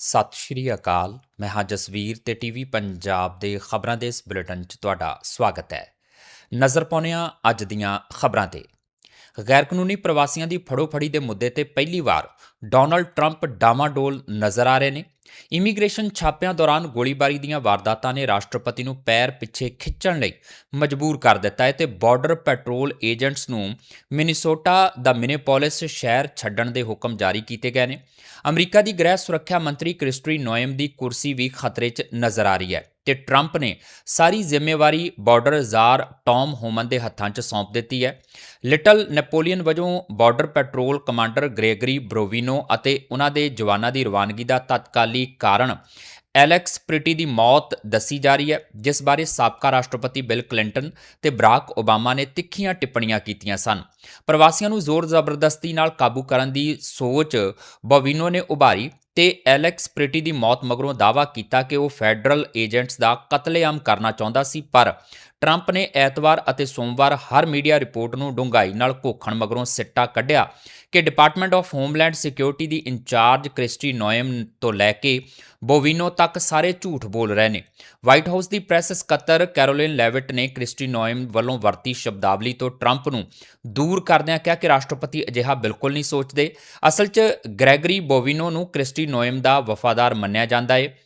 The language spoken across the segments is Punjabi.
ਸਤਿ ਸ਼੍ਰੀ ਅਕਾਲ। ਮੈਂ ਹਾਂ ਜਸਵੀਰ ਤੇ ਟੀਵੀ ਪੰਜਾਬ ਦੇ ਖਬਰਾਂ ਦੇ ਇਸ ਬੁਲੇਟਿਨ 'ਚ ਤੁਹਾਡਾ ਸਵਾਗਤ ਹੈ। ਨਜ਼ਰ ਪਾਉਂਦੇ ਹਾਂ ਅੱਜ ਦੀਆਂ ਖਬਰਾਂ ਤੇ। ਗੈਰ ਕਾਨੂੰਨੀ ਪ੍ਰਵਾਸੀਆਂ ਦੀ ਫੜੋਫੜੀ ਦੇ ਮੁੱਦੇ ਤੇ ਪਹਿਲੀ ਵਾਰ ਡੋਨਲਡ ਟਰੰਪ ਡਾਮਾਡੋਲ ਨਜ਼ਰ ਆ ਰਹੇ ਨੇ। ਇਮੀਗ੍ਰੇਸ਼ਨ ਛਾਪਿਆਂ ਦੌਰਾਨ ਗੋਲੀਬਾਰੀ ਦੀਆਂ ਵਾਰਦਾਤਾਂ ਨੇ ਰਾਸ਼ਟਰਪਤੀ ਨੂੰ ਪੈਰ ਪਿੱਛੇ ਖਿੱਚਣ ਲਈ ਮਜਬੂਰ ਕਰ ਦਿੱਤਾ ਹੈ ਤੇ ਬਾਰਡਰ ਪੈਟਰੋਲ ਏਜੰਟਸ ਨੂੰ ਮਿਨੀਸੋਟਾ ਦਾ ਮਿਨੇਪੋਲਿਸ ਸ਼ਹਿਰ ਛੱਡਣ ਦੇ ਹੁਕਮ ਜਾਰੀ ਕੀਤੇ ਗਏ ਨੇ। ਅਮਰੀਕਾ ਦੀ ਗ੍ਰਹਿ ਸੁਰੱਖਿਆ ਮੰਤਰੀ ਕ੍ਰਿਸਟਰੀ ਨੋਇਮ ਦੀ ਕੁਰਸੀ ਵੀ ਖਤਰੇ 'ਚ ਨਜ਼ਰ ਆ ਰਹੀ ਹੈ। ਤੇ ਟਰੰਪ ਨੇ ਸਾਰੀ ਜ਼ਿੰਮੇਵਾਰੀ ਬਾਰਡਰ ਜ਼ਾਰ ਟੌਮ ਹੋਮਨ ਦੇ ਹੱਥਾਂ 'ਚ ਸੌਂਪ ਦਿੱਤੀ ਹੈ। ਲਿਟਲ ਨੈਪੋਲੀਅਨ ਵਜੋਂ border patrol commander Gregory Bovino ਅਤੇ ਉਹਨਾਂ ਦੇ ਜਵਾਨਾਂ ਦੀ ਰਵਾਨਗੀ ਦਾ ਤਤਕਾਲੀ ਕਾਰਨ ਐਲੈਕਸ ਪ੍ਰਿਟੀ ਦੀ ਮੌਤ ਦੱਸੀ ਜਾ ਰਹੀ ਹੈ, ਜਿਸ ਬਾਰੇ ਸਾਬਕਾ ਰਾਸ਼ਟਰਪਤੀ ਬਿਲ ਕਲਿੰਟਨ ਤੇ ਬਰਾਕ ਓਬਾਮਾ ਨੇ ਤਿੱਖੀਆਂ ਟਿੱਪਣੀਆਂ ਕੀਤੀਆਂ ਸਨ। ਪ੍ਰਵਾਸੀਆਂ ਨੂੰ ਜ਼ੋਰ ਜ਼ਬਰਦਸਤੀ ਨਾਲ ਕਾਬੂ ਕਰਨ ਦੀ ਸੋਚ ਬੋਵਿਨੋ ਨੇ ਉਭਾਰੀ। ਤੇ ਐਲੈਕਸ ਪ੍ਰਿਟੀ ਦੀ ਮੌਤ ਮਗਰੋਂ ਦਾਅਵਾ ਕੀਤਾ ਕਿ ਉਹ ਫੈਡਰਲ ਏਜੰਟਸ ਦਾ ਕਤਲੇਆਮ ਕਰਨਾ ਚਾਹੁੰਦਾ ਸੀ, ਪਰ ਟਰੰਪ ਨੇ ਐਤਵਾਰ ਅਤੇ ਸੋਮਵਾਰ ਹਰ ਮੀਡੀਆ ਰਿਪੋਰਟ ਨੂੰ ਡੂੰਘਾਈ ਨਾਲ ਘੋਖਣ ਮਗਰੋਂ ਸਿੱਟਾ ਕੱਢਿਆ ਕਿ ਡਿਪਾਰਟਮੈਂਟ ਆਫ ਹੋਮਲੈਂਡ ਸਿਕਿਉਰਿਟੀ ਦੀ ਇੰਚਾਰਜ ਕ੍ਰਿਸਟੀ ਨੋਇਮ ਤੋਂ ਲੈ ਕੇ ਬੋਵਿਨੋ ਤੱਕ ਸਾਰੇ ਝੂਠ ਬੋਲ ਰਹੇ ਨੇ। ਵਾਈਟ ਹਾਊਸ ਦੀ ਪ੍ਰੈਸ ਸਕੱਤਰ ਕੈਰੋਲਿਨ ਲੈਵਿਟ ਨੇ ਕ੍ਰਿਸਟੀ ਨੋਇਮ ਵੱਲੋਂ ਵਰਤੀ ਸ਼ਬਦਾਵਲੀ ਤੋਂ ਟਰੰਪ ਨੂੰ ਦੂਰ ਕਰਦਿਆਂ ਕਿਹਾ ਕਿ ਰਾਸ਼ਟਰਪਤੀ ਅਜਿਹਾ ਬਿਲਕੁਲ ਨਹੀਂ ਸੋਚਦੇ। ਅਸਲ 'ਚ ਗ੍ਰੈਗਰੀ ਬੋਵਿਨੋ ਨੂੰ ਕ੍ਰਿਸਟੀ ਨੋਇਮ ਦਾ ਵਫਾਦਾਰ ਮੰਨਿਆ ਜਾਂਦਾ ਹੈ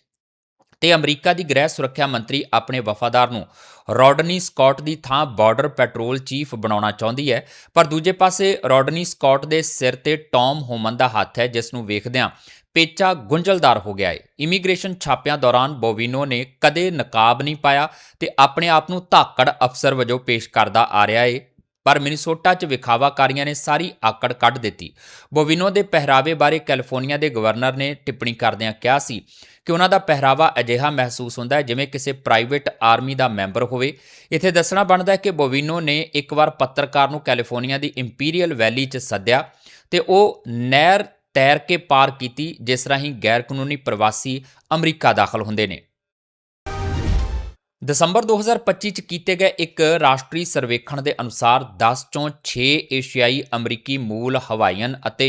ਤੇ ਅਮਰੀਕਾ ਦੀ ਗ੍ਰਹਿ ਸੁਰੱਖਿਆ ਮੰਤਰੀ ਆਪਣੇ ਵਫਾਦਾਰ ਨੂੰ ਰੌਡਨੀ ਸਕਾਟ ਦੀ ਥਾਂ ਬਾਰਡਰ ਪੈਟਰੋਲ ਚੀਫ ਬਣਾਉਣਾ ਚਾਹੁੰਦੀ ਹੈ। ਪਰ ਦੂਜੇ ਪਾਸੇ ਰੌਡਨੀ ਸਕਾਟ ਦੇ ਸਿਰ ਤੇ ਟੌਮ ਹੋਮਨ ਦਾ ਹੱਥ ਹੈ, ਜਿਸ ਨੂੰ ਵੇਖਦਿਆਂ ਪੇਚਾ ਗੁੰਝਲਦਾਰ ਹੋ ਗਿਆ ਹੈ ਇਮੀਗ੍ਰੇਸ਼ਨ ਛਾਪਿਆਂ ਦੌਰਾਨ ਬੋਵਿਨੋ ਨੇ ਕਦੇ ਨਕਾਬ ਨਹੀਂ ਪਾਇਆ ਤੇ ਆਪਣੇ ਆਪ ਨੂੰ ਧਾਕੜ ਅਫਸਰ ਵਜੋਂ ਪੇਸ਼ ਕਰਦਾ ਆ ਰਿਹਾ ਹੈ ਪਰ ਮਿਨੀਸੋਟਾ 'ਚ ਵਿਖਾਵਾਕਾਰੀਆਂ ਨੇ ਸਾਰੀ ਆਕੜ ਕੱਢ ਦਿੱਤੀ। ਬੋਵਿਨੋ ਦੇ ਪਹਿਰਾਵੇ ਬਾਰੇ ਕੈਲੀਫੋਰਨੀਆ ਦੇ ਗਵਰਨਰ ਨੇ ਟਿੱਪਣੀ ਕਰਦਿਆਂ ਕਿਹਾ ਸੀ ਕਿ ਉਹਨਾਂ ਦਾ ਪਹਿਰਾਵਾ ਅਜਿਹਾ ਮਹਿਸੂਸ ਹੁੰਦਾ ਹੈ ਜਿਵੇਂ ਕਿਸੇ ਪ੍ਰਾਈਵੇਟ ਆਰਮੀ ਦਾ ਮੈਂਬਰ ਹੋਵੇ। ਇੱਥੇ ਦੱਸਣਾ ਬਣਦਾ ਹੈ ਕਿ ਬੋਵਿਨੋ ਨੇ ਇੱਕ ਵਾਰ ਪੱਤਰਕਾਰ ਨੂੰ ਕੈਲੀਫੋਰਨੀਆ ਦੀ ਇੰਪੀਰੀਅਲ ਵੈਲੀ 'ਚ ਸੱਦਿਆ ਤੇ ਉਹ ਨਹਿਰ ਤੈਰ ਕੇ ਪਾਰ ਕੀਤੀ, ਜਿਸ ਰਾਹੀਂ ਗੈਰ ਕਾਨੂੰਨੀ ਪ੍ਰਵਾਸੀ ਅਮਰੀਕਾ ਦਾਖਲ ਹੁੰਦੇ ਨੇ। ਦਸੰਬਰ 2025 ਚ ਕੀਤੇ ਗਏ ਇੱਕ ਰਾਸ਼ਟਰੀ ਸਰਵੇਖਣ ਦੇ ਅਨੁਸਾਰ 10 ਚੋਂ 6 ਏਸ਼ੀਆਈ ਅਮਰੀਕੀ ਮੂਲ ਹਵਾਈਅਨ ਅਤੇ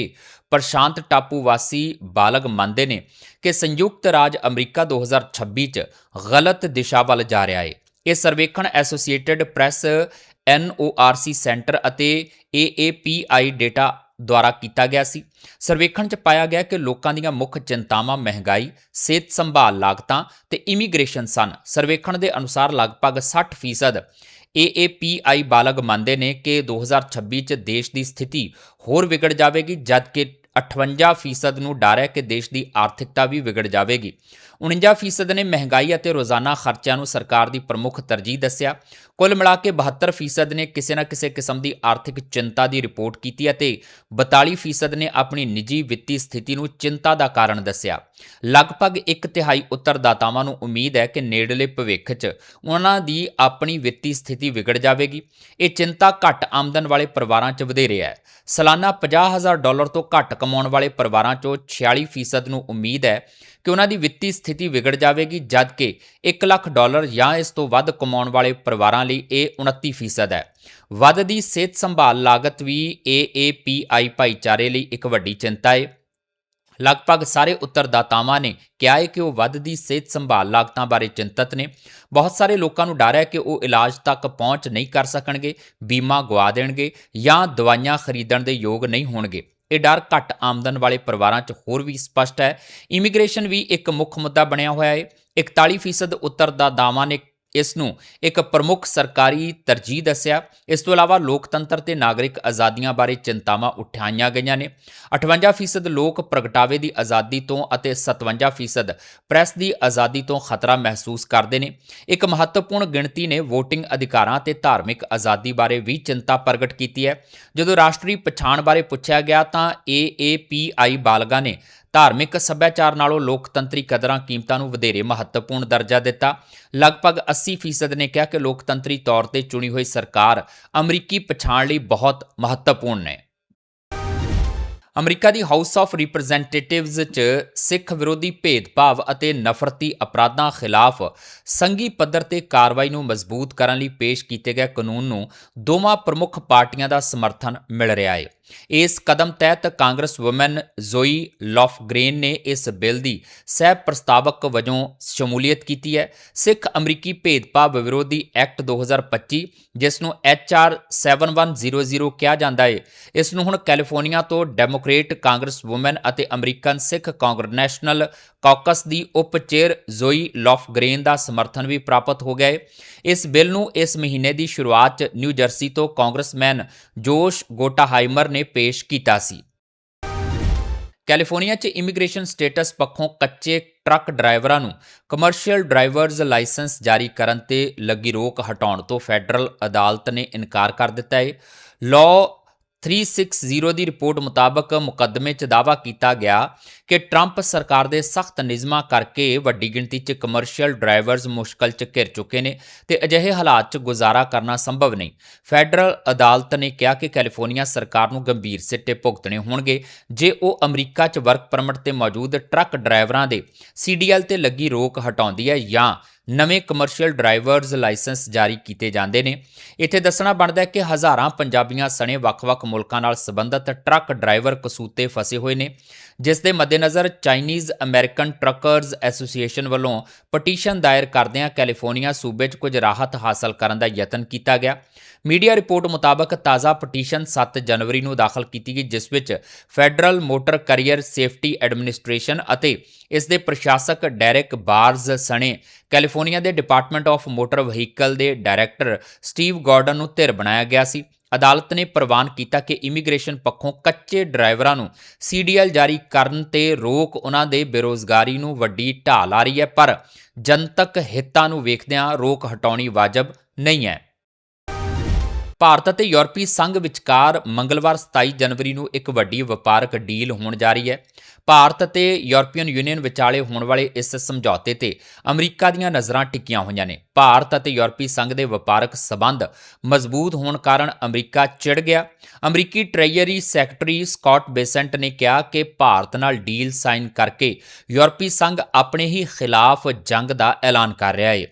ਪ੍ਰਸ਼ਾਂਤ ਟਾਪੂ ਵਾਸੀ ਬਾਲਗ ਮੰਨਦੇ ਨੇ ਕਿ ਸੰਯੁਕਤ ਰਾਜ ਅਮਰੀਕਾ 2026 ਚ ਗਲਤ ਦਿਸ਼ਾ ਵੱਲ ਜਾ ਰਿਹਾ ਹੈ ਇਹ ਸਰਵੇਖਣ ਐਸੋਸੀਏਟਿਡ ਪ੍ਰੈਸ NORC ਸੈਂਟਰ ਅਤੇ AAPI ਡੇਟਾ ਦੁਆਰਾ ਕੀਤਾ ਗਿਆ ਸੀ। ਸਰਵੇਖਣ 'ਚ ਪਾਇਆ ਗਿਆ ਕਿ ਲੋਕਾਂ ਦੀਆਂ ਮੁੱਖ ਚਿੰਤਾਵਾਂ, ਮਹਿੰਗਾਈ, ਸਿਹਤ ਸੰਭਾਲ ਲਾਗਤਾਂ ਤੇ ਇਮੀਗ੍ਰੇਸ਼ਨ ਸਨ। ਸਰਵੇਖਣ ਦੇ ਅਨੁਸਾਰ ਲਗਭਗ 60% AAPI ਬਾਲਗ ਮੰਨਦੇ ਨੇ ਕਿ 2026 'ਚ ਦੇਸ਼ ਦੀ ਸਥਿਤੀ ਹੋਰ ਵਿਗੜ ਜਾਵੇਗੀ, ਜਦਕਿ 58% ਨੂੰ ਡਰ ਹੈ ਕਿ ਦੇਸ਼ ਦੀ ਆਰਥਿਕਤਾ ਵੀ ਵਿਗੜ ਜਾਵੇਗੀ। 49% ਨੇ ਮਹਿੰਗਾਈ ਅਤੇ ਰੋਜ਼ਾਨਾ ਖਰਚਿਆਂ ਨੂੰ ਸਰਕਾਰ ਦੀ ਪ੍ਰਮੁੱਖ ਤਰਜੀਹ ਦੱਸਿਆ। ਕੁੱਲ ਮਿਲਾ ਕੇ 72% ਨੇ ਕਿਸੇ ਨਾ ਕਿਸੇ ਕਿਸਮ ਦੀ ਆਰਥਿਕ ਚਿੰਤਾ ਦੀ ਰਿਪੋਰਟ ਕੀਤੀ ਅਤੇ 42% ਨੇ ਆਪਣੀ ਨਿੱਜੀ ਵਿੱਤੀ ਸਥਿਤੀ ਨੂੰ ਚਿੰਤਾ ਦਾ ਕਾਰਨ ਦੱਸਿਆ। ਲਗਭਗ ਇੱਕ ਤਿਹਾਈ ਉੱਤਰਦਾਤਾਵਾਂ ਨੂੰ ਉਮੀਦ ਹੈ ਕਿ ਨੇੜਲੇ ਭਵਿੱਖ 'ਚ ਉਹਨਾਂ ਦੀ ਆਪਣੀ ਵਿੱਤੀ ਸਥਿਤੀ ਵਿਗੜ ਜਾਵੇਗੀ। ਇਹ ਚਿੰਤਾ ਘੱਟ ਆਮਦਨ ਵਾਲੇ ਪਰਿਵਾਰਾਂ 'ਚ ਵਧੇਰੇ ਹੈ। ਸਾਲਾਨਾ 50000 ਡਾਲਰ ਤੋਂ ਘੱਟ ਕਮਾਉਣ ਵਾਲੇ ਪਰਿਵਾਰਾਂ 'ਚੋਂ 46% ਨੂੰ ਉਮੀਦ ਹੈ ਕਿ ਉਹਨਾਂ ਦੀ ਵਿੱਤੀ ਸਥਿਤੀ ਵਿਗੜ ਜਾਵੇਗੀ ਜਦਕਿ 1 ਲੱਖ ਡਾਲਰ ਜਾਂ ਇਸ ਤੋਂ ਵੱਧ ਕਮਾਉਣ ਵਾਲੇ ਪਰਿਵਾਰਾਂ ਲਈ ਇਹ 29% ਹੈ। ਵੱਧਦੀ ਸਿਹਤ ਸੰਭਾਲ ਲਾਗਤ ਵੀ AAPI ਭਾਈਚਾਰੇ ਲਈ ਇੱਕ ਵੱਡੀ ਚਿੰਤਾ ਹੈ ਲਗਭਗ ਸਾਰੇ ਉੱਤਰਦਾਤਾਵਾਂ ਨੇ ਕਿਹਾ ਹੈ ਕਿ ਉਹ ਵੱਧਦੀ ਸਿਹਤ ਸੰਭਾਲ ਲਾਗਤਾਂ ਬਾਰੇ ਚਿੰਤਤ ਨੇ। ਬਹੁਤ ਸਾਰੇ ਲੋਕਾਂ ਨੂੰ ਡਰ ਹੈ ਕਿ ਉਹ ਇਲਾਜ ਤੱਕ ਪਹੁੰਚ ਨਹੀਂ ਕਰ ਸਕਣਗੇ, ਬੀਮਾ ਗਵਾ ਦੇਣਗੇ ਜਾਂ ਦਵਾਈਆਂ ਖਰੀਦਣ ਦੇ ਯੋਗ ਨਹੀਂ ਹੋਣਗੇ। ਇਹ ਡਰ ਘੱਟ ਆਮਦਨ ਵਾਲੇ ਪਰਿਵਾਰਾਂ 'ਚ ਹੋਰ ਵੀ ਸਪਸ਼ਟ ਹੈ। ਇਮੀਗ੍ਰੇਸ਼ਨ ਵੀ ਇੱਕ ਮੁੱਖ ਮੁੱਦਾ ਬਣਿਆ ਹੋਇਆ ਹੈ 41% ਉੱਤਰਦਾਤਾਵਾਂ ਨੇ ਇਸ ਨੂੰ ਇੱਕ ਪ੍ਰਮੁੱਖ ਸਰਕਾਰੀ ਤਰਜੀਹ ਦੱਸਿਆ। ਇਸ ਤੋਂ ਇਲਾਵਾ ਲੋਕਤੰਤਰ ਤੇ ਨਾਗਰਿਕ ਆਜ਼ਾਦੀਆਂ ਬਾਰੇ ਚਿੰਤਾਵਾਂ ਉਠਾਈਆਂ ਗਈਆਂ ਨੇ। 58% ਲੋਕ ਪ੍ਰਗਟਾਵੇ ਦੀ ਆਜ਼ਾਦੀ ਤੋਂ ਅਤੇ 57% ਪ੍ਰੈਸ ਦੀ ਆਜ਼ਾਦੀ ਤੋਂ ਖਤਰਾ ਮਹਿਸੂਸ ਕਰਦੇ ਨੇ। ਇੱਕ ਮਹੱਤਵਪੂਰਨ ਗਿਣਤੀ ਨੇ VOTING ਅਧਿਕਾਰਾਂ ਤੇ ਧਾਰਮਿਕ ਆਜ਼ਾਦੀ ਬਾਰੇ ਵੀ ਚਿੰਤਾ ਪ੍ਰਗਟ ਕੀਤੀ ਹੈ। ਜਦੋਂ ਰਾਸ਼ਟਰੀ ਪਛਾਣ ਬਾਰੇ ਪੁੱਛਿਆ ਗਿਆ ਤਾਂ AAPI ਬਾਲਗਾ ਨੇ ਧਾਰਮਿਕ ਸੱਭਿਆਚਾਰ ਨਾਲੋਂ ਲੋਕਤੰਤਰੀ ਕਦਰਾਂ ਕੀਮਤਾਂ ਨੂੰ ਵਧੇਰੇ ਮਹੱਤਵਪੂਰਨ ਦਰਜਾ ਦਿੱਤਾ। ਲਗਭਗ 80% ਨੇ ਕਿਹਾ ਕਿ ਲੋਕਤੰਤਰੀ ਤੌਰ ਤੇ ਚੁਣੀ ਹੋਈ ਸਰਕਾਰ ਅਮਰੀਕੀ ਪਛਾਣ ਲਈ ਬਹੁਤ ਮਹੱਤਵਪੂਰਨ ਹੈ ਅਮਰੀਕਾ ਦੀ ਹਾਊਸ ਆਫ ਰਿਪਰੈਜ਼ੈਂਟੇਟਿਵਜ਼ 'ਚ ਸਿੱਖ ਵਿਰੋਧੀ ਭੇਦਭਾਵ ਅਤੇ ਨਫ਼ਰਤੀ ਅਪਰਾਧਾਂ ਖਿਲਾਫ ਸੰਘੀ ਪੱਧਰ ਤੇ ਕਾਰਵਾਈ ਨੂੰ ਮਜ਼ਬੂਤ ਕਰਨ ਲਈ ਪੇਸ਼ ਕੀਤੇ ਗਏ ਕਾਨੂੰਨ ਨੂੰ ਦੋਵਾਂ ਪ੍ਰਮੁੱਖ ਪਾਰਟੀਆਂ ਦਾ ਸਮਰਥਨ ਮਿਲ ਰਿਹਾ ਹੈ ਇਸ ਕਦਮ ਤਹਿਤ ਕਾਂਗਰਸ ਵੂਮਨ ਜ਼ੋਈ ਲੌਫਗ੍ਰੇਨ ਨੇ ਇਸ ਬਿੱਲ ਦੀ ਸਹਿ ਪ੍ਰਸਤਾਵਕ ਵਜੋਂ ਸ਼ਮੂਲੀਅਤ ਕੀਤੀ ਹੈ। ਸਿੱਖ ਅਮਰੀਕੀ ਭੇਦਭਾਵ ਵਿਰੋਧੀ ਐਕਟ 2025 ਜਿਸ ਨੂੰ HR 7100 ਕਿਹਾ ਜਾਂਦਾ ਹੈ ਇਸ ਨੂੰ ਹੁਣ ਕੈਲੀਫੋਰਨੀਆ ਤੋਂ ਡੈਮੋਕ੍ਰੇਟ ਕਾਂਗਰਸ ਵੂਮਨ ਅਤੇ ਅਮਰੀਕਨ ਸਿੱਖ ਕਾਂਗਰੈਸ਼ਨਲ ਕਾਕਸ ਦੀ ਉਪ ਚੇਅਰ ਜ਼ੋਈ ਲੌਫਗ੍ਰੇਨ ਦਾ ਸਮਰਥਨ ਵੀ ਪ੍ਰਾਪਤ ਹੋ ਗਿਆ ਹੈ ਇਸ ਬਿੱਲ ਨੂੰ ਇਸ ਮਹੀਨੇ ਦੀ ਸ਼ੁਰੂਆਤ 'ਚ ਨਿਊ ਜਰਸੀ ਤੋਂ ਕਾਂਗਰਸਮੈਨ ਜੋਸ਼ ਗੋਟਾਹਾਈਮਰ ਨੇ ਪੇਸ਼ ਕੀਤਾ ਸੀ। ਕੈਲੀਫੋਰਨੀਆ 'ਚ ਇਮੀਗ੍ਰੇਸ਼ਨ ਸਟੇਟਸ ਪੱਖੋਂ ਕੱਚੇ ਟਰੱਕ ਡਰਾਈਵਰਾਂ ਨੂੰ ਕਮਰਸ਼ੀਅਲ ਡਰਾਈਵਰਜ਼ ਲਾਇਸੈਂਸ ਜਾਰੀ ਕਰਨ ਤੇ ਲੱਗੀ ਰੋਕ ਹਟਾਉਣ ਤੋਂ ਫੈਡਰਲ ਅਦਾਲਤ ਨੇ ਇਨਕਾਰ ਕਰ ਦਿੱਤਾ ਹੈ ਲਾਅ 360 ਦੀ ਰਿਪੋਰਟ ਮੁਤਾਬਕ ਮੁਕੱਦਮੇ 'ਚ ਦਾਅਵਾ ਕੀਤਾ ਗਿਆ ਕਿ ਟਰੰਪ ਸਰਕਾਰ ਦੇ ਸਖਤ ਨਿਯਮਾਂ ਕਰਕੇ ਵੱਡੀ ਗਿਣਤੀ 'ਚ ਕਮਰਸ਼ੀਅਲ ਡਰਾਈਵਰਜ਼ ਮੁਸ਼ਕਲ 'ਚ ਘਿਰ ਚੁੱਕੇ ਨੇ ਤੇ ਅਜਿਹੇ ਹਾਲਾਤ 'ਚ ਗੁਜ਼ਾਰਾ ਕਰਨਾ ਸੰਭਵ ਨਹੀਂ। ਫੈਡਰਲ ਅਦਾਲਤ ਨੇ ਕਿਹਾ ਕਿ ਕੈਲੀਫੋਰਨੀਆ ਸਰਕਾਰ ਨੂੰ ਗੰਭੀਰ ਸਿੱਟੇ ਭੁਗਤਣੇ ਹੋਣਗੇ, ਜੇ ਉਹ ਅਮਰੀਕਾ 'ਚ ਵਰਕ ਪਰਮਿਟ ਤੇ ਮੌਜੂਦ ਟਰੱਕ ਡਰਾਈਵਰਾਂ ਦੇ ਸੀਡੀਐਲ ਤੇ ਲੱਗੀ ਰੋਕ ਹਟਾਉਂਦੀ ਹੈ ਜਾਂ ਨਵੇਂ ਕਮਰਸ਼ੀਅਲ ਡਰਾਈਵਰਜ਼ ਲਾਇਸੈਂਸ ਜਾਰੀ ਕੀਤੇ ਜਾਂਦੇ ਨੇ। ਇੱਥੇ ਦੱਸਣਾ ਬਣਦਾ ਹੈ ਕਿ ਹਜ਼ਾਰਾਂ ਪੰਜਾਬੀਆਂ ਸਣੇ ਵੱਖ-ਵੱਖ ਮੁਲਕਾਂ ਨਾਲ ਸੰਬੰਧਿਤ ਟਰੱਕ ਡਰਾਈਵਰ ਕਸੂਤੇ ਫਸੇ ਹੋਏ ਨੇ, ਜਿਸ ਦੇ ਮੱਦੇਨਜ਼ਰ ਚਾਈਨੀਜ਼ ਅਮਰੀਕਨ ਟਰੱਕਰਜ਼ ਐਸੋਸੀਏਸ਼ਨ ਵੱਲੋਂ ਪਟੀਸ਼ਨ ਦਾਇਰ ਕਰਦਿਆਂ ਕੈਲੀਫੋਰਨੀਆ ਸੂਬੇ 'ਚ ਕੁਝ ਰਾਹਤ ਹਾਸਲ ਕਰਨ ਦਾ ਯਤਨ ਕੀਤਾ ਗਿਆ। ਮੀਡੀਆ ਰਿਪੋਰਟ ਮੁਤਾਬਕ ਤਾਜ਼ਾ ਪਟੀਸ਼ਨ 7 ਜਨਵਰੀ ਨੂੰ ਦਾਖਲ ਕੀਤੀ ਗਈ, ਜਿਸ ਵਿੱਚ federal motor carrier safety administration ਅਤੇ ਇਸ ਦੇ ਪ੍ਰਸ਼ਾਸਕ ਡੈਰਿਕ ਬਾਰਜ਼ ਸਣੇ ਕੈਲੀਫੋਰਨੀਆ ਦੇ ਡਿਪਾਰਟਮੈਂਟ ਆਫ ਮੋਟਰ ਵਹੀਕਲ ਦੇ ਡਾਇਰੈਕਟਰ ਸਟੀਵ ਗਾਰਡਨ ਨੂੰ ਧਿਰ ਬਣਾਇਆ ਗਿਆ ਸੀ। ਅਦਾਲਤ ਨੇ ਪ੍ਰਵਾਨ ਕੀਤਾ ਕਿ ਇਮੀਗ੍ਰੇਸ਼ਨ ਪੱਖੋਂ ਕੱਚੇ ਡਰਾਈਵਰਾਂ ਨੂੰ ਸੀਡੀਐਲ ਜਾਰੀ ਕਰਨ ਤੇ ਰੋਕ ਉਹਨਾਂ ਦੇ ਬੇਰੋਜ਼ਗਾਰੀ ਨੂੰ ਵੱਡੀ ਢਾਲ ਆ ਰਹੀ ਹੈ, ਪਰ ਜਨਤਕ ਹਿੱਤਾਂ ਨੂੰ ਵੇਖਦਿਆਂ ਰੋਕ ਹਟਾਉਣੀ ਵਾਜਬ ਨਹੀਂ ਹੈ। ਭਾਰਤ ਅਤੇ ਯੂਰਪੀ ਸੰਘ ਵਿਚਕਾਰ ਮੰਗਲਵਾਰ 27 ਜਨਵਰੀ ਨੂੰ ਇੱਕ ਵੱਡੀ ਵਪਾਰਕ ਡੀਲ ਹੋਣ ਜਾ ਰਹੀ ਹੈ। ਭਾਰਤ ਅਤੇ ਯੂਰਪੀਅਨ ਯੂਨੀਅਨ ਵਿਚਾਲੇ ਹੋਣ ਵਾਲੇ ਇਸ ਸਮਝੌਤੇ ਤੇ ਅਮਰੀਕਾ ਦੀਆਂ ਨਜ਼ਰਾਂ ਟਿਕੀਆਂ ਹੋਈਆਂ ਨੇ। ਭਾਰਤ ਅਤੇ ਯੂਰਪੀ ਸੰਘ ਦੇ ਵਪਾਰਕ ਸਬੰਧ ਮਜ਼ਬੂਤ ਹੋਣ ਕਾਰਨ ਅਮਰੀਕਾ ਚਿੜ ਗਿਆ। ਅਮਰੀਕੀ ਟ੍ਰੈਜਰੀ ਸੈਕਟਰੀ ਸਕਾਟ ਬੇਸੈਂਟ ਨੇ ਕਿਹਾ ਕਿ ਭਾਰਤ ਨਾਲ ਡੀਲ ਸਾਈਨ ਕਰਕੇ ਯੂਰਪੀ ਸੰਘ ਆਪਣੇ ਹੀ ਖਿਲਾਫ ਜੰਗ ਦਾ ਐਲਾਨ ਕਰ ਰਿਹਾ ਹੈ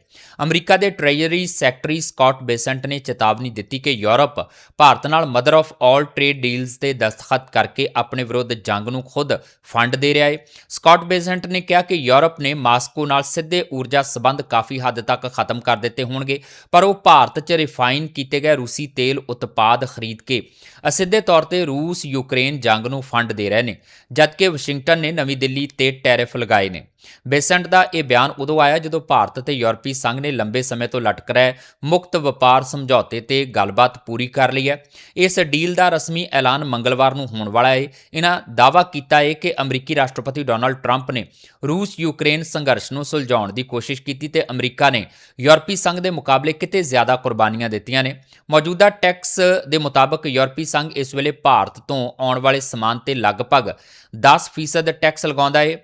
ਅਮਰੀਕਾ ਦੇ ਟ੍ਰੈਜਰੀ ਸੈਕਟਰੀ ਸਕਾਟ ਬੇਸੈਂਟ ਨੇ ਚੇਤਾਵਨੀ ਦਿੱਤੀ ਕਿ ਯੂਰਪ ਭਾਰਤ ਨਾਲ mother of all trade deals ਤੇ ਦਸਤਖਤ ਕਰਕੇ ਆਪਣੇ ਵਿਰੁੱਧ ਜੰਗ ਨੂੰ ਖੁਦ ਫੰਡ ਦੇ ਰਿਹਾ ਹੈ ਸਕਾਟ ਬੇਸੈਂਟ ਨੇ ਕਿਹਾ ਕਿ ਯੂਰਪ ਨੇ ਮਾਸਕੋ ਨਾਲ ਸਿੱਧੇ ਊਰਜਾ ਸਬੰਧ ਕਾਫੀ ਹੱਦ ਤੱਕ ਖਤਮ ਕਰ ਦਿੱਤੇ ਹੋਣਗੇ, ਪਰ ਉਹ ਭਾਰਤ 'ਚ ਰਿਫਾਈਨ ਕੀਤੇ ਗਏ ਰੂਸੀ ਤੇਲ ਉਤਪਾਦ ਖਰੀਦ ਕੇ ਅਸਿੱਧੇ ਤੌਰ ਤੇ ਰੂਸ ਯੂਕਰੇਨ ਜੰਗ ਨੂੰ ਫੰਡ ਦੇ ਰਹੇ ਨੇ, ਜਦਕਿ ਵਾਸ਼ਿੰਗਟਨ ਨੇ ਨਵੀਂ ਦਿੱਲੀ ਤੇ ਟੈਰਿਫ ਲਗਾਏ ਨੇ। ਬੇਸੈਂਟ ਦਾ ਇਹ ਬਿਆਨ ਉਦੋਂ ਆਇਆ ਜਦੋਂ ਭਾਰਤ ਤੇ ਯੂਰਪੀ ਸੰਘ ਨੇ ਲੰਬੇ ਸਮੇਂ ਤੋਂ ਲਟਕ ਰਹੇ ਮੁਕਤ ਵਪਾਰ ਸਮਝੌਤੇ ਤੇ ਗੱਲਬਾਤ ਪੂਰੀ ਕਰ ਲਈ ਹੈ। ਇਸ ਡੀਲ ਦਾ ਰਸਮੀ ਐਲਾਨ ਮੰਗਲਵਾਰ ਨੂੰ ਹੋਣ ਵਾਲਾ ਹੈ ਇਹਨਾਂ ਦਾਅਵਾ ਕੀਤਾ ਹੈ ਕਿ ਅਮਰੀਕੀ ਰਾਸ਼ਟਰਪਤੀ ਡੋਨਾਲਡ ਟਰੰਪ ਨੇ ਰੂਸ ਯੂਕਰੇਨ ਸੰਘਰਸ਼ ਨੂੰ ਸੁਲਝਾਉਣ ਦੀ ਕੋਸ਼ਿਸ਼ ਕੀਤੀ ਤੇ ਅਮਰੀਕਾ ਨੇ ਯੂਰਪੀ ਸੰਘ ਦੇ ਮੁਕਾਬਲੇ ਕਿਤੇ ਜ਼ਿਆਦਾ ਕੁਰਬਾਨੀਆਂ ਦਿੱਤੀਆਂ ਨੇ। ਮੌਜੂਦਾ ਟੈਕਸ ਦੇ ਮੁਤਾਬਕ ਯੂਰਪੀ ਸੰਘ ਇਸ ਵੇਲੇ ਭਾਰਤ ਤੋਂ ਆਉਣ ਵਾਲੇ ਸਮਾਨ ਤੇ ਲਗਭਗ 10% ਟੈਕਸ ਲਗਾਉਂਦਾ ਹੈ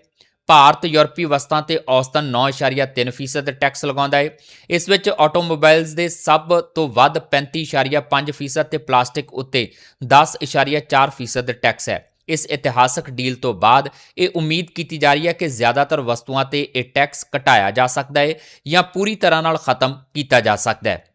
ਭਾਰਤ, ਯੂਰਪੀ ਵਸਤਾਂ ਤੇ ਔਸਤਨ 9.3% ਟੈਕਸ ਲਗਾਉਂਦਾ ਹੈ ਇਸ ਵਿੱਚ ਆਟੋਮੋਬਾਈਲਸ ਦੇ ਸਭ ਤੋਂ ਵੱਧ 35.5% ਤੇ ਪਲਾਸਟਿਕ ਉੱਤੇ 10.4% ਟੈਕਸ ਹੈ। ਇਸ ਇਤਿਹਾਸਕ ਡੀਲ ਤੋਂ ਬਾਅਦ ਇਹ ਉਮੀਦ ਕੀਤੀ ਜਾ ਰਹੀ ਹੈ ਕਿ ਜ਼ਿਆਦਾਤਰ ਵਸਤੂਆਂ ਤੇ ਇਹ ਟੈਕਸ ਘਟਾਇਆ ਜਾ ਸਕਦਾ ਹੈ ਜਾਂ ਪੂਰੀ ਤਰ੍ਹਾਂ ਨਾਲ ਖਤਮ ਕੀਤਾ ਜਾ ਸਕਦਾ ਹੈ।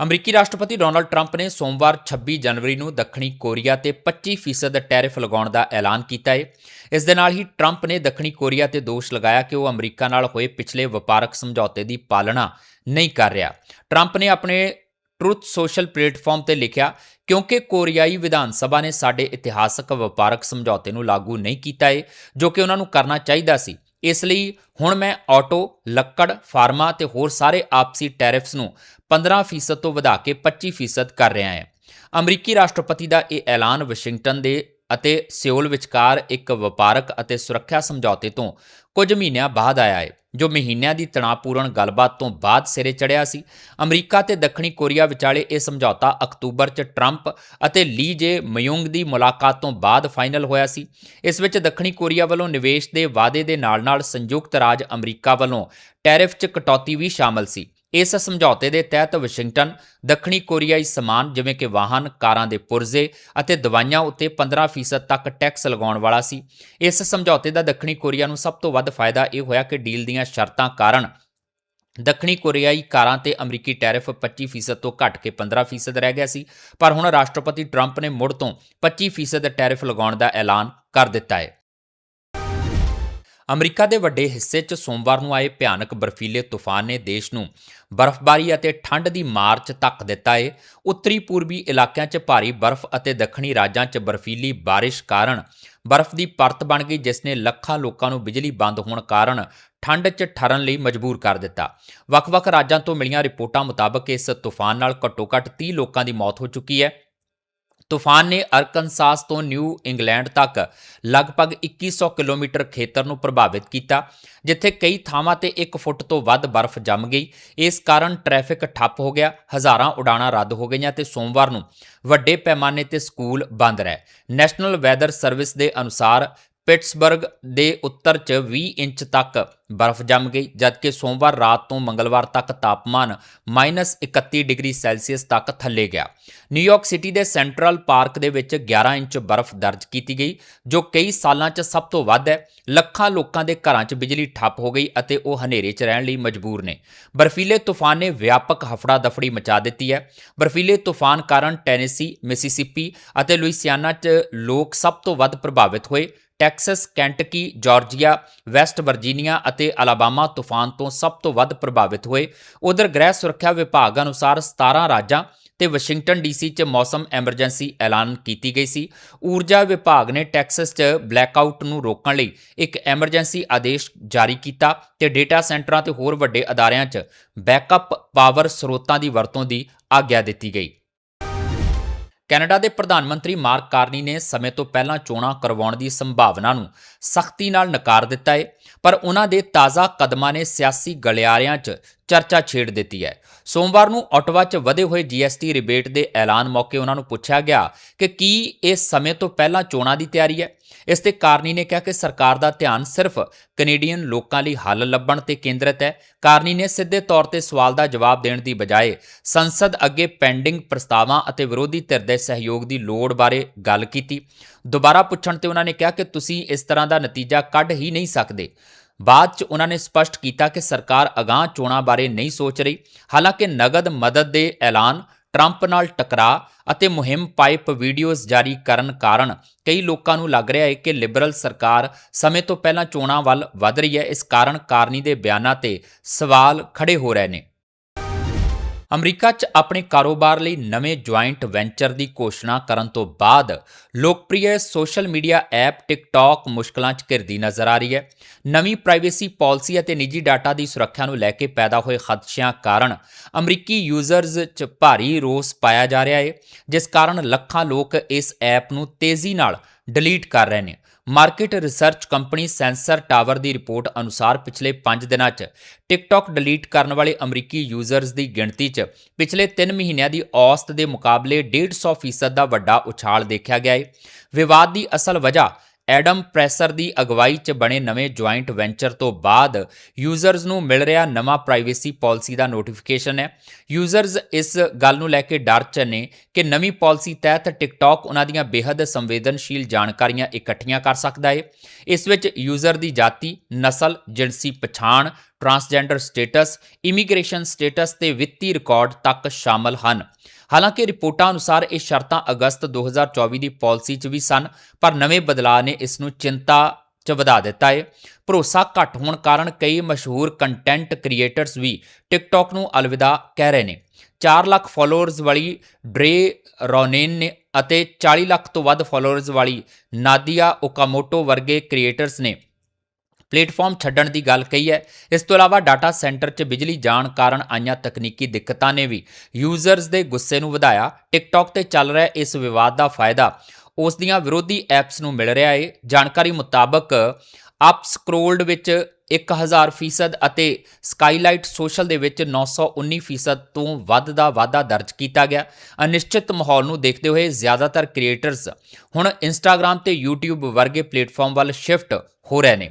ਅਮਰੀਕੀ ਰਾਸ਼ਟਰਪਤੀ ਡੋਨਾਲਡ ਟਰੰਪ ਨੇ ਸੋਮਵਾਰ 26 ਜਨਵਰੀ ਨੂੰ ਦੱਖਣੀ ਕੋਰੀਆ ਤੇ 25% ਟੈਰਿਫ ਲਗਾਉਣ ਦਾ ਐਲਾਨ ਕੀਤਾ ਹੈ ਇਸ ਦੇ ਨਾਲ ਹੀ ਟਰੰਪ ਨੇ ਦੱਖਣੀ ਕੋਰੀਆ ਤੇ ਦੋਸ਼ ਲਗਾਇਆ ਕਿ ਉਹ ਅਮਰੀਕਾ ਨਾਲ ਹੋਏ ਪਿਛਲੇ ਵਪਾਰਕ ਸਮਝੌਤੇ ਦੀ ਪਾਲਣਾ ਨਹੀਂ ਕਰ ਰਿਹਾ। ਟਰੰਪ ਨੇ ਆਪਣੇ ਟਰੁਥ ਸੋਸ਼ਲ ਪਲੇਟਫਾਰਮ ਤੇ ਲਿਖਿਆ, ਕਿਉਂਕਿ ਕੋਰੀਆਈ ਵਿਧਾਨ ਸਭਾ ਨੇ ਸਾਡੇ ਇਤਿਹਾਸਕ ਵਪਾਰਕ ਸਮਝੌਤੇ ਨੂੰ ਲਾਗੂ ਨਹੀਂ ਕੀਤਾ ਹੈ ਜੋ ਕਿ ਉਹਨਾਂ ਨੂੰ ਕਰਨਾ ਚਾਹੀਦਾ ਸੀ। ਇਸ ਲਈ ਹੁਣ ਮੈਂ ਆਟੋ, ਲੱਕੜ, ਫਾਰਮਾ ਤੇ ਹੋਰ ਸਾਰੇ ਆਪਸੀ ਟੈਰਿਫਸ ਨੂੰ 15% ਤੋਂ ਵਧਾ ਕੇ 25% ਕਰ ਰਿਹਾ ਹੈ। ਅਮਰੀਕੀ ਰਾਸ਼ਟਰਪਤੀ ਦਾ ਇਹ ਐਲਾਨ ਵਾਸ਼ਿੰਗਟਨ ਦੇ ਅਤੇ ਸਿਓਲ ਵਿਚਕਾਰ ਇੱਕ ਵਪਾਰਕ ਅਤੇ ਸੁਰੱਖਿਆ ਸਮਝੌਤੇ ਤੋਂ ਕੁਝ ਮਹੀਨਿਆਂ ਬਾਅਦ ਆਇਆ ਹੈ, ਜੋ ਮਹੀਨਿਆਂ ਦੀ ਤਣਾਅਪੂਰਨ ਗੱਲਬਾਤ ਤੋਂ ਬਾਅਦ ਸਿਰੇ ਚੜਿਆ ਸੀ। ਅਮਰੀਕਾ ਤੇ ਦੱਖਣੀ ਕੋਰੀਆ ਵਿਚਾਲੇ ਇਹ ਸਮਝੌਤਾ ਅਕਤੂਬਰ 'ਚ ਟਰੰਪ ਅਤੇ ਲੀ ਜੇ ਮਯੁੰਗ ਦੀ ਮੁਲਾਕਾਤ ਤੋਂ ਬਾਅਦ ਫਾਈਨਲ ਹੋਇਆ ਸੀ। ਇਸ ਵਿੱਚ ਦੱਖਣੀ ਕੋਰੀਆ ਵੱਲੋਂ ਨਿਵੇਸ਼ ਦੇ ਵਾਅਦੇ ਦੇ ਨਾਲ-ਨਾਲ ਸੰਯੁਕਤ ਰਾਜ ਅਮਰੀਕਾ ਵੱਲੋਂ ਟੈਰਿਫ 'ਚ ਕਟੌਤੀ ਵੀ ਸ਼ਾਮਲ ਸੀ। ਇਸ ਸਮਝੌਤੇ ਦੇ ਤਹਿਤ ਵਾਸ਼ਿੰਗਟਨ, ਦੱਖਣੀ ਕੋਰੀਆਈ ਸਮਾਨ ਜਿਵੇਂ ਕਿ ਵਾਹਨ, ਕਾਰਾਂ ਦੇ ਪੁਰਜ਼ੇ ਅਤੇ ਦਵਾਈਆਂ ਉੱਤੇ 15% ਤੱਕ ਟੈਕਸ ਲਗਾਉਣ ਵਾਲਾ ਸੀ। ਇਸ ਸਮਝੌਤੇ ਦਾ ਦੱਖਣੀ ਕੋਰੀਆ ਨੂੰ ਸਭ ਤੋਂ ਵੱਧ ਫਾਇਦਾ ਇਹ ਹੋਇਆ ਕਿ ਡੀਲ ਦੀਆਂ ਸ਼ਰਤਾਂ ਕਾਰਨ ਦੱਖਣੀ ਕੋਰੀਆਈ ਕਾਰਾਂ ਤੇ ਅਮਰੀਕੀ ਟੈਰਿਫ 25% ਤੋਂ ਘਟ ਕੇ 15% ਰਹਿ ਗਿਆ ਸੀ, ਪਰ ਹੁਣ ਰਾਸ਼ਟਰਪਤੀ ਟਰੰਪ ਨੇ ਮੁੜ ਤੋਂ 25% ਟੈਰਿਫ ਲਗਾਉਣ ਦਾ ਐਲਾਨ ਕਰ ਦਿੱਤਾ ਹੈ। ਅਮਰੀਕਾ ਦੇ ਵੱਡੇ ਹਿੱਸੇ 'ਚ ਸੋਮਵਾਰ ਨੂੰ ਆਏ ਭਿਆਨਕ ਬਰਫੀਲੇ ਤੂਫਾਨ ਨੇ ਦੇਸ਼ ਨੂੰ ਬਰਫ਼ਬਾਰੀ ਅਤੇ ਠੰਡ ਦੀ ਮਾਰ 'ਚ ਧੱਕ ਦਿੱਤਾ ਏ। ਉੱਤਰੀ ਪੂਰਬੀ ਇਲਾਕਿਆਂ 'ਚ ਭਾਰੀ ਬਰਫ਼ ਅਤੇ ਦੱਖਣੀ ਰਾਜਾਂ 'ਚ ਬਰਫੀਲੀ ਬਾਰਿਸ਼ ਕਾਰਨ ਬਰਫ਼ ਦੀ ਪਰਤ ਬਣ ਗਈ, ਜਿਸ ਨੇ ਲੱਖਾਂ ਲੋਕਾਂ ਨੂੰ ਬਿਜਲੀ ਬੰਦ ਹੋਣ ਕਾਰਨ ਠੰਡ 'ਚ ਠਰਨ ਲਈ ਮਜਬੂਰ ਕਰ ਦਿੱਤਾ। ਵੱਖ-ਵੱਖ ਰਾਜਾਂ ਤੋਂ ਮਿਲੀਆਂ ਰਿਪੋਰਟਾਂ ਮੁਤਾਬਕ ਇਸ ਤੂਫਾਨ ਨਾਲ ਘੱਟੋ-ਘੱਟ 30 ਲੋਕਾਂ ਦੀ ਮੌਤ ਹੋ ਚੁੱਕੀ ਹੈ। ਤੂਫਾਨ ਨੇ ਅਰਕਨਸਾਸ ਤੋਂ ਨਿਊ ਇੰਗਲੈਂਡ ਤੱਕ ਲਗਭਗ 2100 ਕਿਲੋਮੀਟਰ ਖੇਤਰ ਨੂੰ ਪ੍ਰਭਾਵਿਤ ਕੀਤਾ, ਜਿੱਥੇ ਕਈ ਥਾਵਾਂ ਤੇ 1 ਫੁੱਟ ਤੋਂ ਵੱਧ ਬਰਫ਼ ਜੰਮ ਗਈ। ਇਸ ਕਾਰਨ ਟ੍ਰੈਫਿਕ ਠੱਪ ਹੋ ਗਿਆ, ਹਜ਼ਾਰਾਂ ਉਡਾਣਾਂ ਰੱਦ ਹੋ ਗਈਆਂ ਤੇ ਸੋਮਵਾਰ ਨੂੰ ਵੱਡੇ ਪੈਮਾਨੇ ਤੇ ਸਕੂਲ ਬੰਦ ਰਹੇ। ਨੈਸ਼ਨਲ ਵੈਦਰ ਸਰਵਿਸ ਦੇ ਅਨੁਸਾਰ ਪਿਟਸਬਰਗ ਦੇ ਉੱਤਰ 'ਚ 20 ਇੰਚ ਤੱਕ ਬਰਫ਼ ਜੰਮ ਗਈ, ਜਦਕਿ ਸੋਮਵਾਰ ਰਾਤ ਤੋਂ ਮੰਗਲਵਾਰ ਤੱਕ ਤਾਪਮਾਨ -31 ਡਿਗਰੀ ਸੈਲਸੀਅਸ ਤੱਕ ਥੱਲੇ ਗਿਆ। ਨਿਊਯਾਰਕ ਸਿਟੀ ਦੇ ਸੈਂਟਰਲ ਪਾਰਕ ਦੇ ਵਿੱਚ 11 ਇੰਚ ਬਰਫ਼ ਦਰਜ ਕੀਤੀ ਗਈ, ਜੋ ਕਈ ਸਾਲਾਂ 'ਚ ਸਭ ਤੋਂ ਵੱਧ ਹੈ। ਲੱਖਾਂ ਲੋਕਾਂ ਦੇ ਘਰਾਂ 'ਚ ਬਿਜਲੀ ਠੱਪ ਹੋ ਗਈ ਅਤੇ ਉਹ ਹਨੇਰੇ 'ਚ ਰਹਿਣ ਲਈ ਮਜਬੂਰ ਨੇ। ਬਰਫੀਲੇ ਤੂਫਾਨ ਨੇ ਵਿਆਪਕ ਹਫੜਾ ਦਫੜੀ ਮਚਾ ਦਿੱਤੀ ਹੈ। ਬਰਫੀਲੇ ਤੂਫਾਨ ਕਾਰਨ ਟੈਨੇਸੀ, ਮਿਸਿਸਿਪੀ ਅਤੇ ਲੁਈਸਿਆਨਾ 'ਚ ਲੋਕ ਸਭ ਤੋਂ ਵੱਧ ਪ੍ਰਭਾਵਿਤ ਹੋਏ। Texas, Kentucky, Georgia, West Virginia ਅਤੇ ਅਲਾਬਾਮਾ ਤੂਫਾਨ ਤੋਂ ਸਭ ਤੋਂ ਵੱਧ ਪ੍ਰਭਾਵਿਤ ਹੋਏ। ਉਧਰ ਗ੍ਰਹਿ ਸੁਰੱਖਿਆ ਵਿਭਾਗ ਅਨੁਸਾਰ 17 ਰਾਜਾਂ ਤੇ ਵਾਸ਼ਿੰਗਟਨ ਡੀਸੀ 'ਚ ਮੌਸਮ ਐਮਰਜੈਂਸੀ ਐਲਾਨ ਕੀਤੀ ਗਈ ਸੀ। ਊਰਜਾ ਵਿਭਾਗ ਨੇ ਟੈਕਸਸ 'ਚ ਬਲੈਕਆਊਟ ਨੂੰ ਰੋਕਣ ਲਈ ਇੱਕ ਐਮਰਜੈਂਸੀ ਆਦੇਸ਼ ਜਾਰੀ ਕੀਤਾ ਤੇ ਡੇਟਾ ਸੈਂਟਰਾਂ ਤੇ ਹੋਰ ਵੱਡੇ ਅਦਾਰਿਆਂ 'ਚ ਬੈਕਅਪ ਪਾਵਰ ਸਰੋਤਾਂ ਦੀ ਵਰਤੋਂ ਦੀ ਆਗਿਆ ਦਿੱਤੀ ਗਈ। ਕੈਨੇਡਾ ਦੇ ਪ੍ਰਧਾਨ ਮੰਤਰੀ ਮਾਰਕ ਕਾਰਨੀ ਨੇ ਸਮੇਂ ਤੋਂ ਪਹਿਲਾਂ ਚੋਣਾਂ ਕਰਵਾਉਣ ਦੀ ਸੰਭਾਵਨਾ ਨੂੰ ਸਖਤੀ ਨਾਲ ਨਕਾਰ ਦਿੱਤਾ ਹੈ ਪਰ ਉਹਨਾਂ ਦੇ ਤਾਜ਼ਾ ਕਦਮਾਂ ਨੇ ਸਿਆਸੀ ਗਲਿਆਰਿਆਂ 'ਚ ਚਰਚਾ ਛੇੜ ਦਿੱਤੀ ਹੈ। ਸੋਮਵਾਰ ਨੂੰ ਆਟਵਾ 'ਚ ਵਧੇ ਹੋਏ ਜੀਐਸਟੀ ਰਿਬੇਟ ਦੇ ਐਲਾਨ ਮੌਕੇ ਉਹਨਾਂ ਨੂੰ ਪੁੱਛਿਆ ਗਿਆ ਕਿ ਕੀ ਇਸ ਸਮੇਂ ਤੋਂ ਪਹਿਲਾਂ ਚੋਣਾਂ ਦੀ ਤਿਆਰੀ ਹੈ। ਇਸ ਤੇ ਕਾਰਨੀ ਨੇ ਕਿਹਾ ਕਿ ਸਰਕਾਰ ਦਾ ਧਿਆਨ ਸਿਰਫ ਕੈਨੇਡੀਅਨ ਲੋਕਾਂ ਲਈ ਹੱਲ ਲੱਭਣ ਤੇ ਕੇਂਦਰਿਤ ਹੈ। ਕਾਰਨੀ ਨੇ ਸਿੱਧੇ ਤੌਰ ਤੇ ਸਵਾਲ ਦਾ ਜਵਾਬ ਦੇਣ ਦੀ ਬਜਾਏ ਸੰਸਦ ਅੱਗੇ ਪੈਂਡਿੰਗ ਪ੍ਰਸਤਾਵਾਂ ਅਤੇ ਵਿਰੋਧੀ ਧਿਰ ਦੇ ਸਹਿਯੋਗ ਦੀ ਲੋੜ ਬਾਰੇ ਗੱਲ ਕੀਤੀ। ਦੁਬਾਰਾ ਪੁੱਛਣ ਤੇ ਉਹਨਾਂ ਨੇ ਕਿਹਾ ਕਿ ਤੁਸੀਂ ਇਸ ਤਰ੍ਹਾਂ ਦਾ ਨਤੀਜਾ ਕੱਢ ਹੀ ਨਹੀਂ ਸਕਦੇ। ਬਾਅਦ 'ਚ ਉਹਨਾਂ ਨੇ ਸਪਸ਼ਟ ਕੀਤਾ ਕਿ ਸਰਕਾਰ ਅਗਾਂਹ ਚੋਣਾਂ ਬਾਰੇ ਨਹੀਂ ਸੋਚ ਰਹੀ, ਹਾਲਾਂਕਿ ਨਗਦ ਮਦਦ ਦੇ ਐਲਾਨ, ਟਰੰਪ ਨਾਲ ਟਕਰਾਅ ਅਤੇ ਮੁਹਿੰਮ ਪਾਈਪ ਵੀਡੀਓਜ਼ ਜਾਰੀ ਕਰਨ ਕਾਰਨ ਕਈ ਲੋਕਾਂ ਨੂੰ ਲੱਗ ਰਿਹਾ ਹੈ ਕਿ ਲਿਬਰਲ ਸਰਕਾਰ ਸਮੇਂ ਤੋਂ ਪਹਿਲਾਂ ਚੋਣਾਂ ਵੱਲ ਵਧ ਰਹੀ ਹੈ, ਇਸ ਕਾਰਨ ਕਾਰਨੀ ਦੇ ਬਿਆਨਾਂ ਤੇ ਸਵਾਲ ਖੜੇ ਹੋ ਰਹੇ ਨੇ। ਅਮਰੀਕਾ 'ਚ ਆਪਣੇ ਕਾਰੋਬਾਰ ਲਈ ਨਵੇਂ ਜੁਆਇੰਟ ਵੈਂਚਰ ਦੀ ਘੋਸ਼ਣਾ ਕਰਨ ਤੋਂ ਬਾਅਦ ਲੋਕਪ੍ਰਿਯ ਸੋਸ਼ਲ ਮੀਡੀਆ ਐਪ ਟਿਕਟੌਕ ਮੁਸ਼ਕਲਾਂ 'ਚ ਘਿਰਦੀ ਨਜ਼ਰ ਆ ਰਹੀ ਹੈ। ਨਵੀਂ ਪ੍ਰਾਈਵੇਸੀ ਪਾਲਿਸੀ ਅਤੇ ਨਿੱਜੀ ਡਾਟਾ ਦੀ ਸੁਰੱਖਿਆ ਨੂੰ ਲੈ ਕੇ ਪੈਦਾ ਹੋਏ ਖਦਸ਼ਿਆਂ ਕਾਰਨ ਅਮਰੀਕੀ ਯੂਜ਼ਰਜ਼ 'ਚ ਭਾਰੀ ਰੋਸ ਪਾਇਆ ਜਾ ਰਿਹਾ ਹੈ, ਜਿਸ ਕਾਰਨ ਲੱਖਾਂ ਲੋਕ ਇਸ ਐਪ ਨੂੰ ਤੇਜ਼ੀ ਨਾਲ ਡਿਲੀਟ ਕਰ ਰਹੇ ਨੇ। Market research company Sensor Tower ਦੀ ਰਿਪੋਰਟ ਅਨੁਸਾਰ ਪਿਛਲੇ 5 ਦਿਨਾਂ 'ਚ ਟਿਕਟੌਕ ਡਿਲੀਟ ਕਰਨ ਵਾਲੇ ਅਮਰੀਕੀ ਯੂਜ਼ਰਸ ਦੀ ਗਿਣਤੀ 'ਚ ਪਿਛਲੇ 3 ਮਹੀਨਿਆਂ ਦੀ ਔਸਤ ਦੇ ਮੁਕਾਬਲੇ 150% ਦਾ ਵੱਡਾ ਉਛਾਲ ਦੇਖਿਆ ਗਿਆ ਹੈ ਵਿਵਾਦ ਦੀ ਅਸਲ ਵਜ੍ਹਾ ਐਡਮ ਪ੍ਰੈਸਰ ਦੀ ਅਗਵਾਈ 'ਚ ਬਣੇ ਨਵੇਂ ਜੁਆਇੰਟ ਵੈਂਚਰ ਤੋਂ ਬਾਅਦ ਯੂਜ਼ਰਸ ਨੂੰ ਮਿਲ ਰਿਹਾ ਨਵਾਂ ਪ੍ਰਾਈਵੇਸੀ ਪਾਲਿਸੀ ਦਾ ਨੋਟੀਫਿਕੇਸ਼ਨ ਹੈ। ਯੂਜ਼ਰਸ ਇਸ ਗੱਲ ਨੂੰ ਲੈ ਕੇ ਡਰ 'ਚ ਨੇ ਕਿ ਨਵੀਂ ਪਾਲਿਸੀ ਤਹਿਤ ਟਿਕਟੌਕ ਉਹਨਾਂ ਦੀਆਂ ਬੇहद ਸੰਵੇਦਨਸ਼ੀਲ ਜਾਣਕਾਰੀਆਂ ਇਕੱਠੀਆਂ ਕਰ ਸਕਦਾ ਹੈ ਇਸ ਵਿੱਚ ਯੂਜ਼ਰ ਦੀ ਜਾਤੀ, ਨਸਲ ਜਿਨਸੀ ਪਛਾਣ ਟਰਾਂਸਜੈਂਡਰ ਸਟੇਟਸ ਇਮੀਗ੍ਰੇਸ਼ਨ ਸਟੇਟਸ ਤੇ ਵਿੱਤੀ ਰਿਕਾਰਡ ਤੱਕ ਸ਼ਾਮਲ ਹਨ। ਹਾਲਾਂਕਿ ਰਿਪੋਰਟਾਂ ਅਨੁਸਾਰ ਇਹ ਸ਼ਰਤਾਂ ਅਗਸਤ 2024 ਦੀ ਪਾਲਿਸੀ 'ਚ ਵੀ ਸਨ, ਪਰ ਨਵੇਂ ਬਦਲਾਅ ਨੇ ਇਸ ਨੂੰ ਚਿੰਤਾ 'ਚ ਵਧਾ ਦਿੱਤਾ ਹੈ ਭਰੋਸਾ ਘੱਟ ਹੋਣ ਕਾਰਨ ਕਈ ਮਸ਼ਹੂਰ ਕੰਟੈਂਟ ਕ੍ਰੀਏਟਰਸ ਵੀ ਟਿਕਟੌਕ ਨੂੰ ਅਲਵਿਦਾ ਕਹਿ ਰਹੇ ਨੇ। 4 ਲੱਖ ਫਾਲੋਅਰਸ ਵਾਲੀ ਡਰੇ ਰੋਨੇਨ ਨੇ ਅਤੇ 40 ਲੱਖ ਤੋਂ ਵੱਧ ਫਾਲੋਅਰਸ ਵਾਲੀ ਨਾਦੀਆ ਓਕਾਮੋਟੋ ਵਰਗੇ ਕ੍ਰੀਏਟਰਸ ਨੇ ਪਲੇਟਫਾਰਮ ਛੱਡਣ ਦੀ ਗੱਲ ਕਹੀ ਹੈ। ਇਸ ਤੋਂ ਇਲਾਵਾ ਡਾਟਾ ਸੈਂਟਰ 'ਚ ਬਿਜਲੀ ਜਾਣ ਕਾਰਨ ਆਈਆਂ ਤਕਨੀਕੀ ਦਿੱਕਤਾਂ ਨੇ ਵੀ ਯੂਜ਼ਰਸ ਦੇ ਗੁੱਸੇ ਨੂੰ ਵਧਾਇਆ। ਟਿਕਟੌਕ ਤੇ ਚੱਲ ਰਿਹਾ ਇਸ ਵਿਵਾਦ ਦਾ ਫਾਇਦਾ ਉਸ ਦੀਆਂ ਵਿਰੋਧੀ ਐਪਸ ਨੂੰ ਮਿਲ ਰਿਹਾ ਹੈ ਜਾਣਕਾਰੀ ਮੁਤਾਬਕ ਅਪ ਸਕਰੋਲਡ ਵਿੱਚ 1000% ਅਤੇ ਸਕਾਈਲਾਈਟ ਸੋਸ਼ਲ ਦੇ ਵਿੱਚ 919% ਤੋਂ ਵੱਧ ਦਾ ਵਾਧਾ ਦਰਜ ਕੀਤਾ ਗਿਆ। ਅਨਿਸ਼ਚਿਤ ਮਾਹੌਲ ਨੂੰ ਦੇਖਦੇ ਹੋਏ ਜ਼ਿਆਦਾਤਰ ਕ੍ਰੀਏਟਰਸ ਹੁਣ ਇੰਸਟਾਗ੍ਰam ਤੇ YouTube ਵਰਗੇ ਪਲੇਟਫਾਰਮ ਵੱਲ ਸ਼ਿਫਟ ਹੋ ਰਹੇ ਨੇ।